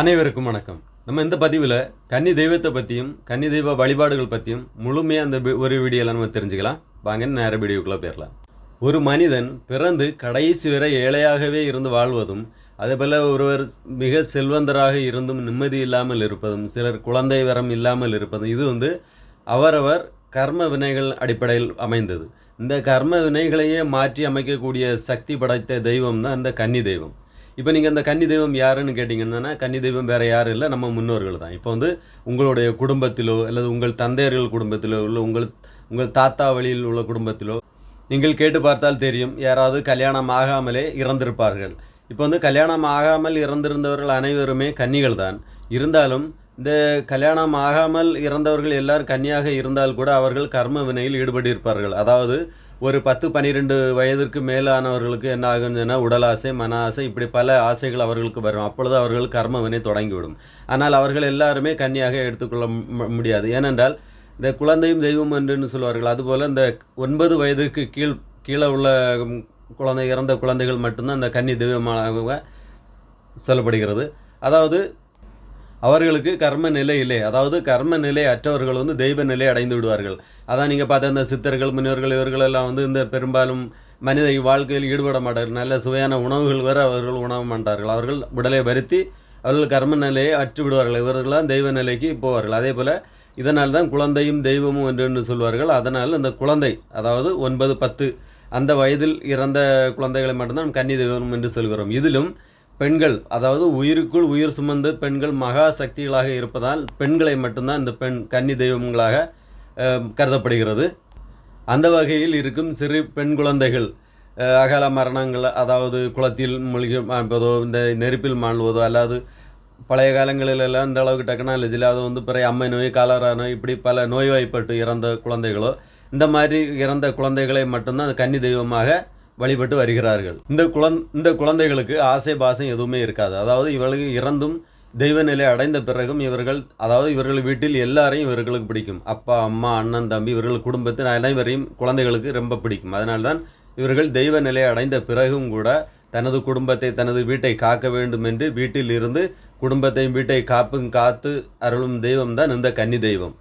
அனைவருக்கும் வணக்கம். நம்ம இந்த பதிவில் கன்னி தெய்வத்தை பற்றியும் கன்னி தெய்வ வழிபாடுகள் பற்றியும் முழுமையாக அந்த ஒரு வீடியோவில் நம்ம தெரிஞ்சுக்கலாம். வாங்க நேர வீடியோக்குள்ளே போயிடலாம் ஒரு மனிதன் பிறந்து கடைசி வரை ஏழையாகவே இருந்து வாழ்வதும் அதேபோல் ஒருவர் மிக செல்வந்தராக இருந்தும் நிம்மதி இல்லாமல் இருப்பதும் சிலர் குழந்தை வரம் இல்லாமல் இருப்பதும் இது வந்து அவரவர் கர்ம வினைகள் அடிப்படையில் அமைந்தது. இந்த கர்ம வினைகளையே மாற்றி அமைக்கக்கூடிய சக்தி படைத்த தெய்வம் தான் இந்த கன்னி தெய்வம். இப்போ நீங்கள் அந்த கன்னி தெய்வம் யாருன்னு கேட்டிங்கன்னா கன்னி தெய்வம் வேறு யாரும் இல்லை நம்ம முன்னோர்கள் தான். இப்போ வந்து உங்களுடைய குடும்பத்திலோ அல்லது உங்கள் தந்தையர்கள் குடும்பத்திலோ இல்லை உங்கள் உங்கள் தாத்தா வழியில் உள்ள குடும்பத்திலோ நீங்கள் கேட்டு பார்த்தால் தெரியும் யாராவது கல்யாணம் ஆகாமலே இறந்திருப்பார்கள். இப்போ வந்து கல்யாணம் ஆகாமல் இறந்திருந்தவர்கள் அனைவருமே கன்னிகள் தான். இருந்தாலும் இந்த கல்யாணம் ஆகாமல் இறந்தவர்கள் எல்லாரும் கன்னியாக இருந்தால் கூட அவர்கள் கர்ம வினையில் ஈடுபட்டிருப்பார்கள். அதாவது ஒரு பத்து பன்னிரெண்டு வயதிற்கு மேலானவர்களுக்கு என்ன ஆகுதுன்னா உடல் ஆசை மன ஆசை இப்படி பல ஆசைகள் அவர்களுக்கு வரும். அப்பொழுது அவர்கள் கர்ம வினை தொடங்கிவிடும். ஆனால் அவர்கள் எல்லாருமே கன்னியாக எடுத்துக்கொள்ள மு- முடியாது. ஏனென்றால் இந்த குழந்தையும் தெய்வம் என்றுன்னு சொல்வார்கள். அதுபோல் இந்த ஒன்பது வயதுக்கு கீழ் கீழே உள்ள குழந்தை இறந்த குழந்தைகள் மட்டும்தான் இந்த கன்னி தெய்வமாக சொல்லப்படுகிறது. அதாவது அவர்களுக்கு கர்ம நிலை இல்லை அதாவது கர்ம நிலை அற்றவர்கள் வந்து தெய்வ நிலை அடைந்து விடுவார்கள். அதான் நீங்கள் பார்த்த இந்த சித்தர்கள் முனிவர்கள் இவர்கள் எல்லாம் வந்து இந்த பெரும்பாலும் மனித வாழ்க்கையில் ஈடுபட மாட்டார்கள். நல்ல சுவையான உணவுகள் வேறு அவர்கள் உணவு மாட்டார்கள். அவர்கள் உடலை வருத்தி அவர்கள் கர்ம நிலையை அற்று விடுவார்கள். இவர்கள்லாம் தெய்வ நிலைக்கு போவார்கள். அதே போல் இதனால் தான் குழந்தையும் தெய்வமும் என்று சொல்வார்கள். அதனால் இந்த குழந்தை அதாவது ஒன்பது பத்து அந்த வயதில் இறந்த குழந்தைகளை மட்டும்தான் கன்னி தெய்வம் என்று சொல்கிறோம். இதிலும் பெண்கள் அதாவது உயிருக்குள் உயிர் சுமந்து பெண்கள் மகா சக்திகளாக இருப்பதால் பெண்களை மட்டும்தான் இந்த பெண் கன்னி தெய்வங்களாக கருதப்படுகிறது. அந்த வகையில் இருக்கும் சிறு பெண் குழந்தைகள் அகல அகால மரணங்கள் அதாவது குளத்தில் மூழ்கி மாண்பதோ இந்த நெருப்பில் மாழ்வதோ அல்லாது பழைய காலங்களிலெல்லாம் இந்த அளவுக்கு டெக்னாலஜியில் அது வந்து பிறகு அம்மை நோய் காலரா நோய் இப்படி பல நோய்வாய்ப்பட்டு இறந்த குழந்தைகளோ இந்த மாதிரி இறந்த குழந்தைகளை மட்டும்தான் அந்த கன்னி தெய்வமாக வழிபட்டு வருகிறார்கள். இந்த குழந் இந்த குழந்தைகளுக்கு ஆசை பாசம் எதுவுமே இருக்காது. அதாவது இவர்களுக்கு இறந்தும் தெய்வ நிலை அடைந்த பிறகும் இவர்கள் அதாவது இவர்கள் வீட்டில் எல்லாரையும் இவர்களுக்கு பிடிக்கும். அப்பா அம்மா அண்ணன் தம்பி இவர்கள் குடும்பத்தின் அனைவரையும் குழந்தைகளுக்கு ரொம்ப பிடிக்கும். அதனால்தான் இவர்கள் தெய்வ நிலை அடைந்த பிறகும் கூட தனது குடும்பத்தை தனது வீட்டை காக்க வேண்டும் என்று வீட்டில் இருந்து குடும்பத்தையும் வீட்டை காப்பும் காத்து அருளும் தெய்வம் தான் இந்த கன்னி தெய்வம்.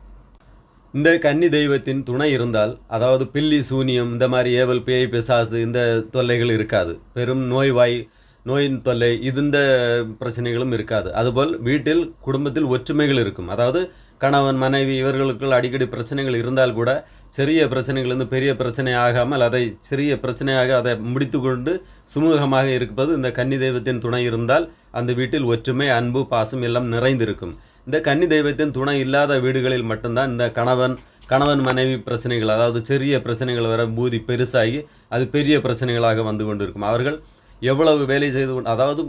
இந்த கன்னி தெய்வத்தின் துணை இருந்தால் அதாவது பில்லி சூனியம் இந்த மாதிரி ஏவல் பேய் பிசாசு இந்த தொல்லைகள் இருக்காது. பெரும் நோய்வாய் நோயின் தொல்லை இது இந்த பிரச்சனைகளும் இருக்காது. அதுபோல் வீட்டில் குடும்பத்தில் ஒற்றுமைகள் இருக்கும். அதாவது கணவன் மனைவி இவர்களுக்குள் அடிக்கடி பிரச்சனைகள் இருந்தால் கூட சிறிய பிரச்சனைகள் இருந்து பெரிய பிரச்சனை ஆகாமல் அதை சிறிய பிரச்சனையாக அதை முடித்து கொண்டு சுமூகமாக இருப்பது இந்த கன்னி தெய்வத்தின் துணை இருந்தால் அந்த வீட்டில் ஒற்றுமை அன்பு பாசம் எல்லாம் நிறைந்திருக்கும். இந்த கன்னி தெய்வத்தின் துணை இல்லாத வீடுகளில் மட்டும்தான் இந்த கணவன் கணவன் மனைவி பிரச்சனைகள் அதாவது சிறிய பிரச்சனைகள் வர பூதி பெருசாகி அது பெரிய பிரச்சனைகளாக வந்து கொண்டிருக்கும். அவர்கள் எவ்வளவு வேலை செய்து கொண்டு அதாவது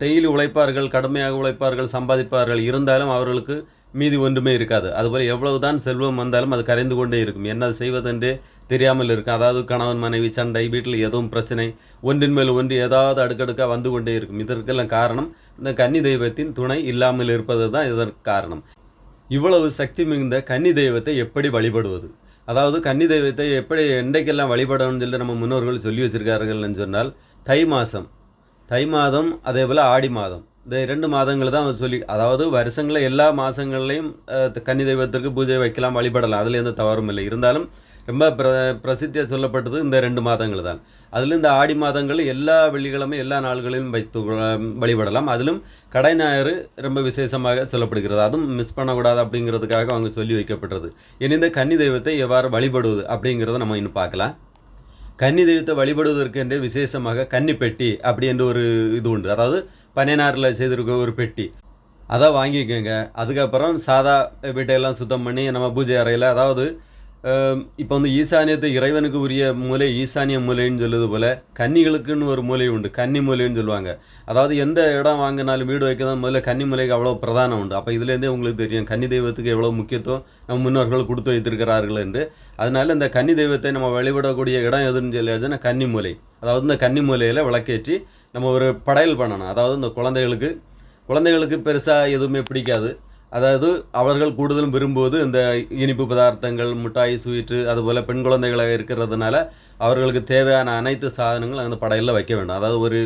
டெய்லி உழைப்பார்கள் கடுமையாக உழைப்பார்கள் சம்பாதிப்பார்கள் இருந்தாலும் அவர்களுக்கு மீதி ஒன்றுமே இருக்காது. அதுபோல் எவ்வளவுதான் செல்வம் வந்தாலும் அது கரைந்து கொண்டே இருக்கும். என்ன செய்வதென்றே தெரியாமல் இருக்கும் அதாவது கணவன் மனைவி சண்டை வீட்டில் எதுவும் பிரச்சனை ஒன்றின் மேல் ஒன்று ஏதாவது அடுக்கடுக்காக வந்து கொண்டே இருக்கும். இதற்கெல்லாம் காரணம் இந்த கன்னி தெய்வத்தின் துணை இல்லாமல் இருப்பது தான் இதற்கு காரணம். இவ்வளவு சக்தி மிகுந்த கன்னி தெய்வத்தை எப்படி வழிபடுவது? அதாவது கன்னி தெய்வத்தை எப்படி என்றைக்கெல்லாம் வழிபடணும்னு சொல்லி நம்ம முன்னோர்கள் சொல்லி வச்சுருக்கார்கள்னு சொன்னால் தை மாதம் தை மாதம் அதே போல் ஆடி மாதம். இந்த இரண்டு மாதங்கள் தான் சொல்லி அதாவது வருஷங்களில் எல்லா மாதங்கள்லையும் கன்னி தெய்வத்திற்கு பூஜை வைக்கலாம் வழிபடலாம். அதில் எந்த தவறும் இல்லை. இருந்தாலும் ரொம்ப பிர பிரசித்தியாக சொல்லப்பட்டது இந்த ரெண்டு மாதங்கள் தான். அதில் இந்த ஆடி மாதங்கள் எல்லா வெள்ளிக்கிழமை எல்லா நாள்களிலும் வைத்து கொள்ள- வழிபடலாம். அதிலும் கடை ஞாயிறு ரொம்ப விசேஷமாக சொல்லப்படுகிறது. அதுவும் மிஸ் பண்ணக்கூடாது அப்படிங்கிறதுக்காக அவங்க சொல்லி வைக்கப்பட்டது. இனி இந்த கன்னி தெய்வத்தை எவ்வாறு வழிபடுவது அப்படிங்கிறத நம்ம இன்னும் பார்க்கலாம். கன்னி தெய்வத்தை வழிபடுவதற்கு வழிபடுவதற்கென்றே விசேஷமாக கன்னி பெட்டி அப்படி என்று ஒரு இது உண்டு. அதாவது பனைநாரில் செய்திருக்க ஒரு பெட்டி. அதை வாங்கிக்கோங்க. அதுக்கப்புறம் சாதா வீட்டையெல்லாம் சுத்தம் பண்ணி நம்ம பூஜை அறையில் அதாவது இப்போ வந்து ஈசானியத்தை இறைவனுக்கு உரிய மூலை ஈசானிய மூலைன்னு சொல்லுது போல் கன்னிகளுக்குன்னு ஒரு மூலை உண்டு. கன்னி மூலைன்னு சொல்லுவாங்க. அதாவது எந்த இடம் வாங்கினாலும் வீடு வைக்கிறதா முதல்ல கன்னி மூலைக்கு அவ்வளோ பிரதானம் உண்டு. அப்போ இதுலேருந்தே உங்களுக்கு தெரியும் கன்னி தெய்வத்துக்கு எவ்வளோ முக்கியத்துவம் நம்ம முன்னோர்கள் கொடுத்து வைத்திருக்கிறார்கள் என்று. அதனால இந்த கன்னி தெய்வத்தை நம்ம வழிபடக்கூடிய இடம் எதுன்னு சொல்லியாச்சுன்னா கன்னி மூலை. அதாவது இந்த கன்னி மூலையில் விளக்கேற்றி நம்ம ஒரு படையல் பண்ணணும். அதாவது இந்த குழந்தைகளுக்கு குழந்தைகளுக்கு பெருசாக எதுவுமே பிடிக்காது. அதாவது அவர்கள் கூடுதலும் விரும்புவது இந்த இனிப்பு பதார்த்தங்கள் மிட்டாய் ஸ்வீட்டு அதுபோல் பெண் குழந்தைகளாக இருக்கிறதுனால அவர்களுக்கு தேவையான அனைத்து சாதனங்களும் அந்த படையலில் வைக்க வேண்டும். அதாவது ஒரு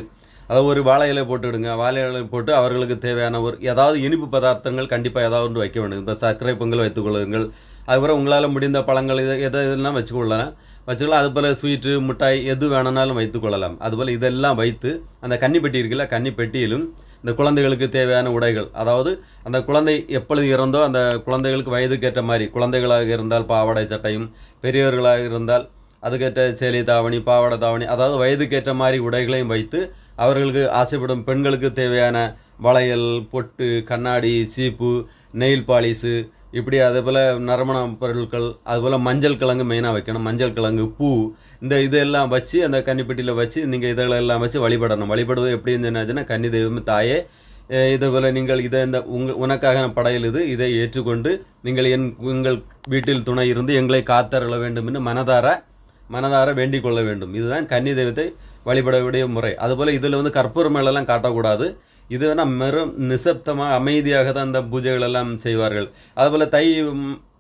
அதை ஒரு வாழை இலை போட்டுவிடுங்க வாழை இலை போட்டு அவர்களுக்கு தேவையான ஒரு ஏதாவது இனிப்பு பதார்த்தங்கள் கண்டிப்பாக ஏதாவது ஒன்று வைக்க வேண்டும். இப்போ சர்க்கரை பொங்கல் வைத்துக் கொள்ளுங்கள். அதுக்கப்புறம் உங்களால் முடிந்த பழங்கள் இதை எதை இதெல்லாம் வச்சுக்கொள்ளலாம். வச்சுக்கலாம். அதுபோல் ஸ்வீட்டு மிட்டாய் எது வேணும்னாலும் வைத்துக்கொள்ளலாம் அதுபோல் இதெல்லாம் வைத்து அந்த கன்னிப்பெட்டி இருக்குல்ல கன்னிப்பெட்டியிலும் இந்த குழந்தைகளுக்கு தேவையான உடைகள் அதாவது அந்த குழந்தை எப்பொழுது இறந்தோ அந்த குழந்தைகளுக்கு வயதுக்கேற்ற மாதிரி குழந்தைகளாக இருந்தால் பாவாடை சட்டையும் பெரியவர்களாக இருந்தால் அதுக்கேற்ற சேலை தாவணி பாவாடை தாவணி அதாவது வயதுக்கேற்ற மாதிரி உடைகளையும் வைத்து அவர்களுக்கு ஆசைப்படும் பெண்களுக்கு தேவையான வளையல் பொட்டு கண்ணாடி சீப்பு நெயில் பாலிஸு இப்படி அதே போல் நறுமண பொருட்கள் அதுபோல் மஞ்சள் கிழங்கு மெயினாக வைக்கணும். மஞ்சள் கிழங்கு பூ இந்த இதெல்லாம் வச்சு அந்த கன்னிப்பெட்டியில் வச்சு நீங்கள் இதெல்லாம் வச்சு வழிபடணும். வழிபடுவது எப்படின்னு சொன்னாச்சுன்னா கன்னி தெய்வம் தாயே அஹ் இதே போல் நீங்கள் இதை இந்த உங்க உனக்காக படையல் இது இதை ஏற்றுக்கொண்டு நீங்கள் என் உங்கள் வீட்டில் துணை இருந்து எங்களை காத்தருள வேண்டும் என்று மனதார மனதார வேண்டிக் கொள்ள வேண்டும். இதுதான் கன்னி தெய்வத்தை வழிபடக்கூடிய முறை. அதுபோல் இதில் வந்து கற்பூர மேலெல்லாம் காட்டக்கூடாது. இது வேணால் வெறும் நிசப்தமாக அமைதியாக தான் இந்த பூஜைகள் எல்லாம் செய்வார்கள். அதுபோல் தை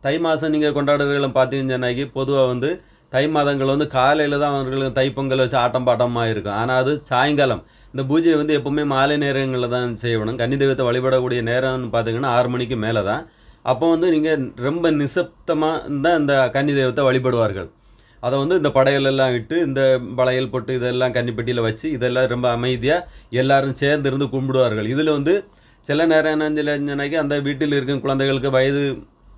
தை மாதம் நீங்கள் கொண்டாடுறவர்களும் பார்த்தீங்கன்னாக்கி பொதுவாக வந்து தை மாதங்கள் வந்து காலையில் தான் அவர்களுக்கு தைப்பொங்கல் வச்சு ஆட்டம் பாட்டமாக இருக்கும் ஆனால் அது சாயங்காலம். இந்த பூஜையை வந்து எப்போவுமே மாலை நேரங்களில் தான் செய்யணும் கன்னி தெய்வத்தை வழிபடக்கூடிய நேரம்னு பார்த்தீங்கன்னா ஆறு மணிக்கு மேலே தான் அப்போ வந்து நீங்கள் ரொம்ப நிசப்தமாக தான் இந்த கன்னி தெய்வத்தை வழிபடுவார்கள். அதை வந்து இந்த படையல் எல்லாம் இட்டு இந்த வளையல் பொட்டு இதெல்லாம் கன்னிப்பெட்டியில் வச்சு இதெல்லாம் ரொம்ப அமைதியாக எல்லாரும் சேர்ந்து இருந்து கும்பிடுவார்கள். இதில் வந்து சில நேரம் என்னஞ்சிலஞ்சனைக்கு அந்த வீட்டில் இருக்கும் குழந்தைகளுக்கு வயது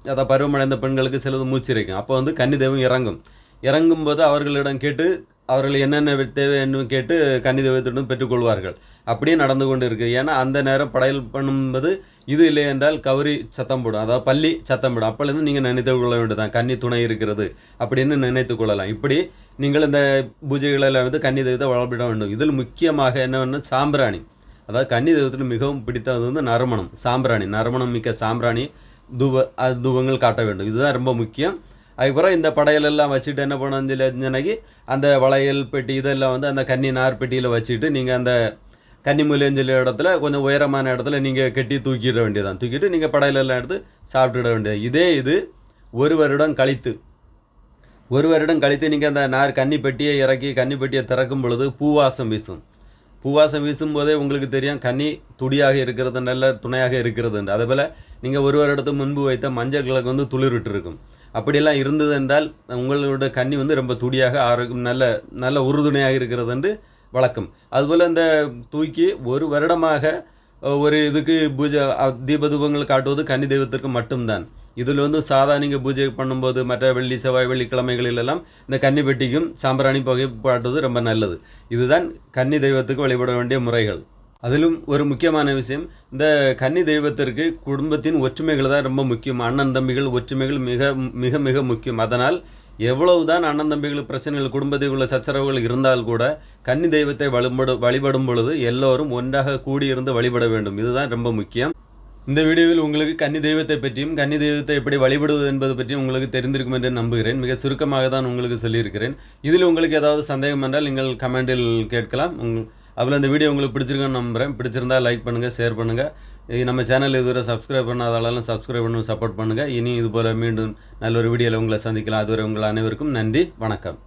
அதை பருவமடைந்த பெண்களுக்கு சிலது மூச்சு இருக்கும் அப்போ வந்து கன்னி தெய்வம் இறங்கும். இறங்கும்போது அவர்களிடம் கேட்டு அவர்கள் என்னென்ன தேவை என்று கேட்டு கன்னி தெய்வத்திடம் பெற்றுக்கொள்வார்கள். அப்படியே நடந்து கொண்டு இருக்குது ஏன்னா அந்த நேரம் படையல் பண்ணும்போது இது இல்லை என்றால் கௌரி சத்தம் போடும். அதாவது பள்ளி சத்தம் போடும். அப்பொழுது நீங்கள் நினைத்து கொள்ள வேண்டியதான் கன்னி துணை இருக்கிறது அப்படின்னு நினைத்து கொள்ளலாம். இப்படி நீங்கள் இந்த பூஜைகளில் வந்து கன்னி தெய்வத்தை வளர்ப்பிட வேண்டும். இதில் முக்கியமாக என்னவென்னா சாம்பிராணி. அதாவது கன்னி தெய்வத்தில் மிகவும் பிடித்தது வந்து நறுமணம். சாம்பிராணி. நறுமணம் மிக்க சாம்பிராணி தூப தூபங்கள் காட்ட வேண்டும். இதுதான் ரொம்ப முக்கியம். அதுக்கப்புறம் இந்த படையலெல்லாம் வச்சுட்டு என்ன பண்ணி அந்த வளையல் பெட்டி இதெல்லாம் வந்து அந்த கன்னி நார் பெட்டியில் வச்சுட்டு நீங்கள் அந்த கன்னிமூலியஞ்சலி இடத்துல கொஞ்சம் உயரமான இடத்துல நீங்கள் கட்டி தூக்கிட வேண்டியதான் தூக்கிட்டு நீங்கள் படையலெல்லாம் எடுத்து சாப்பிட்டுட வேண்டியது. இதே இது ஒரு வருடம் கழித்து ஒரு வருடம் கழித்து நீங்கள் அந்த நார் கன்னி பெட்டியை இறக்கி கன்னி பெட்டியை திறக்கும் பொழுது பூவாசம் வீசும். பூவாசம் வீசும்போதே உங்களுக்கு தெரியும் கன்னி துடியாக இருக்கிறது நல்ல துணையாக இருக்கிறது அதே போல் நீங்கள் ஒரு வருடத்துக்கு முன்பு வைத்த மஞ்சள் கிழக்கு வந்து துளிர்விட்டு இருக்கும் அப்படியெல்லாம் இருந்தது என்றால் உங்களோட கன்னி வந்து ரொம்ப துடியாக ஆரோக்கியம் நல்ல நல்ல உறுதுணையாக இருக்கிறது என்று வழக்கம். அதுபோல் இந்த தூக்கி ஒரு வருடமாக ஒரு இதுக்கு பூஜை தீபதூபங்கள் தீப காட்டுவது கன்னி தெய்வத்திற்கு மட்டும்தான். இதில் வந்து சாதா நீங்கள் பூஜை பண்ணும்போது மற்ற வெள்ளி செவ்வாய் வெள்ளிக்கிழமைகளிலெல்லாம் இந்த கன்னி பெட்டிக்கும் சாம்பிராணி புகை காட்டுவது ரொம்ப நல்லது. இதுதான் கன்னி தெய்வத்துக்கு வழிபட வேண்டிய முறைகள். அதிலும் ஒரு முக்கியமான விஷயம் இந்த கன்னி தெய்வத்திற்கு குடும்பத்தின் ஒற்றுமைகள் தான் ரொம்ப முக்கியம். அண்ணன் தம்பிகள் ஒற்றுமைகள் மிக மிக மிக முக்கியம். அதனால் எவ்வளவுதான் அண்ணன் தம்பிகள் பிரச்சனைகள் குடும்பத்தில் உள்ள சச்சரவுகள் இருந்தால் கூட கன்னி தெய்வத்தை வழிபடு வழிபடும் பொழுது எல்லோரும் ஒன்றாக கூடியிருந்து வழிபட வேண்டும். இதுதான் ரொம்ப முக்கியம். இந்த வீடியோவில் உங்களுக்கு கன்னி தெய்வத்தை பற்றியும் கன்னி தெய்வத்தை எப்படி வழிபடுவது என்பது பற்றியும் உங்களுக்கு தெரிந்திருக்கும் என்று நம்புகிறேன். மிக சுருக்கமாக தான் உங்களுக்கு சொல்லியிருக்கிறேன். இதில் உங்களுக்கு ஏதாவது சந்தேகம் என்றால் நீங்கள் கமெண்டில் கேட்கலாம். உங்கள் அதில் இந்த வீடியோ உங்களுக்கு பிடிச்சிருக்குன்னு நம்புகிறேன் பிடிச்சிருந்தா லைக் பண்ணுங்கள் ஷேர் பண்ணுங்கள் இது நம்ம சேனல் இதுவரை சப்ஸ்கிரைப் பண்ணாதாலும் சப்ஸ்கிரைப் பண்ணி சப்போர்ட் பண்ணுங்கள் இனி இது போல் மீண்டும் நல்ல ஒரு வீடியோவில் உங்களை சந்திக்கலாம். அதுவரை உங்கள் அனைவருக்கும் நன்றி வணக்கம்.